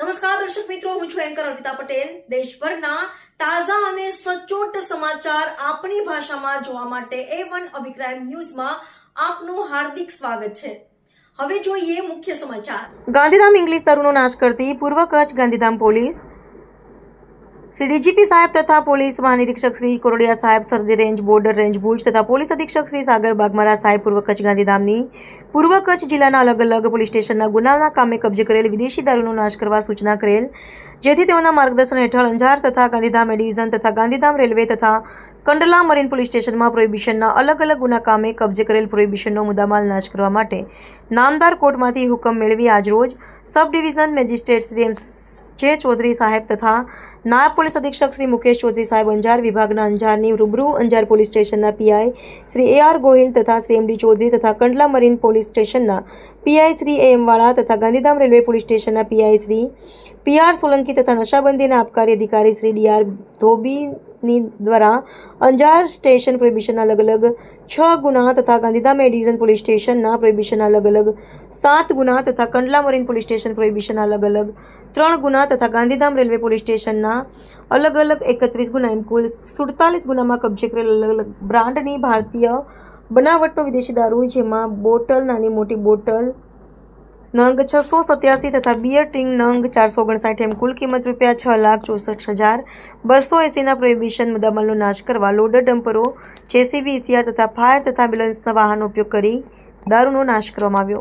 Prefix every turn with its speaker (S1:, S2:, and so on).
S1: નમસ્કાર, દર્શક મિત્રો, હું છું એન્કર અર્પિતા પટેલ. દેશભરના તાજા અને સચોટ સમાચાર આપણી ભાષામાં જોવા માટે એ વન અભિપ્રાય ન્યૂઝમાં આપનું હાર્દિક સ્વાગત છે. હવે જોઈએ મુખ્ય સમાચાર. ગાંધીધામ ઇંગ્લિશ દારૂનો નાશ કરતી પૂર્વ કચ્છ ગાંધીધામ પોલીસ શ્રી ડીજીપી સાહેબ તથા પોલીસ મહાનિરીક્ષક શ્રી કોરડિયા સાહેબ સરદી રેન્જ, બોર્ડર રેન્જ, ભુજ તથા પોલીસ અધિક્ષક શ્રી સાગર બાગમારા સાહેબ પૂર્વ કચ્છ ગાંધીધામની પૂર્વ કચ્છ જિલ્લાના અલગ અલગ પોલીસ સ્ટેશનના ગુનાના કામે કબજે કરેલ વિદેશી દારૂનો નાશ કરવા સૂચના કરેલ, જેથી તેઓના માર્ગદર્શન હેઠળ અંજાર તથા ગાંધીધામ એડિવિઝન તથા ગાંધીધામ રેલવે તથા કંડલા મરીન પોલીસ સ્ટેશનમાં પ્રોહિબિશનના અલગ અલગ ગુના કામે કબજે કરેલ પ્રોહિબિશનનો મુદ્દામાલ નાશ કરવા માટે નામદાર કોર્ટમાંથી હુકમ મેળવી આજરોજ sub divisional magistrate Shri M J Chaudhary સાહેબ તથા નાયબ પોલીસ અધિક્ષક શ્રી મુકેશ ચૌધરી સાહેબ અંજાર વિભાગના અંજારની રૂબરૂ અંજાર પોલીસ સ્ટેશનના PI Shri A R Gohil તથા શ્રી એમડી ચૌધરી તથા કંડલા મરીન પોલીસ સ્ટેશનના પીઆઈ શ્રી એ એમવાળા તથા ગાંધીધામ રેલવે પોલીસ સ્ટેશનના PI Shri P R Solanki તથા નશાબંધીના આબકારી અધિકારી શ્રી ડી આર ધોબીની દ્વારા અંજાર સ્ટેશન પ્રોહિબિશનના અલગ અલગ છ ગુના તથા ગાંધીધામ ડિવિઝન પોલીસ સ્ટેશનના પ્રોહિબિશનના અલગ અલગ સાત ગુના તથા કંડલા મરીન પોલીસ સ્ટેશન પ્રોહિબિશનના અલગ અલગ ત્રણ ગુના તથા ગાંધીધામ રેલવે પોલીસ સ્ટેશનના અલગ અલગ એકત્રીસ ગુના, એમ કુલ સુડતાલીસ ગુનામાં કબજે કરેલ અલગ અલગ બ્રાન્ડની ભારતીય બનાવટનો વિદેશી દારૂ, જેમાં બોટલ, નાની મોટી બોટલ નંગ છસો સત્યાસી તથા બિયર ટીંગ નંગ ચારસો ઓગણસાઠ એમ કુલ કિંમત રૂપિયા છ લાખ ચોસઠ હજાર બસો એંસીના પ્રોહિબિશન મુદ્દામાલનો નાશ કરવા લોડર ડમ્પરો, જેસીબી સીઆર તથા ફાયર તથા એમ્બ્યુલન્સના વાહનનો ઉપયોગ કરી દારૂનો નાશ કરવામાં આવ્યો.